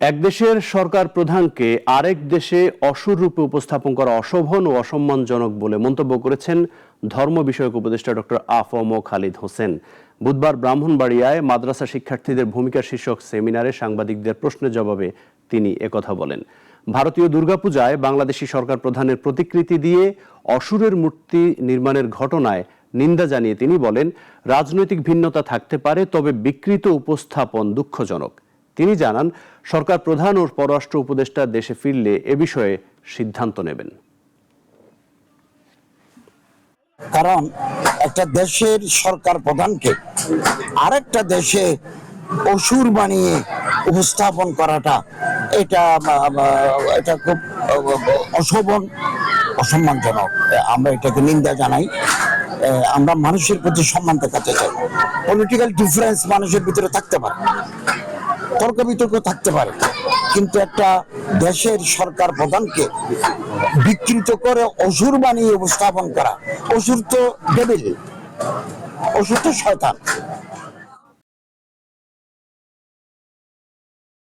এক দেশের সরকার প্রধানকে আরেক দেশে অসুর রূপে উপস্থাপন করা অশোভন ও অসম্মানজনক বলে মন্তব্য করেছেন ধর্ম বিষয়ক উপদেষ্টা ডক্টর আফম খালিদ হোসেন। বুধবার ব্রাহ্মণবাড়িয়ায় মাদ্রাসা শিক্ষার্থীদের ভূমিকা শীর্ষক সেমিনারে সাংবাদিকদের প্রশ্নের জবাবে তিনি একথা বলেন। ভারতীয় দুর্গাপূজায় বাংলাদেশি সরকার প্রধানের প্রতিকৃতি দিয়ে অসুরের মূর্তি নির্মাণের ঘটনায় নিন্দা জানিয়ে তিনি বলেন, রাজনৈতিক ভিন্নতা থাকতে পারে, তবে বিকৃত উপস্থাপন দুঃখজনক। তিনি জানান, সরকার প্রধান ও পররাষ্ট্র উপদেষ্টা দেশে ফিরলে এ বিষয়ে সিদ্ধান্ত নেবেন। কারণ একটা দেশের সরকার প্রধানকে আরেকটা দেশে অসুর বানিয়ে উপস্থাপন করাটা, এটা এটা খুব অশোভন, অসম্মানজনক। আমরা এটাকে নিন্দা জানাই। আমরা মানুষের প্রতি সম্মান দেখাতে চাই। পলিটিক্যাল ডিফারেন্স মানুষের ভিতরে থাকতে পারে। তর্ক বিতর্ক থাকতে পারে, কিন্তু একটা দেশের সরকার প্রধানকে বিকৃত করে অসুর বানিয়ে উপস্থাপন করা, অসুর তো ডেবিল অসুর তো শয়তান।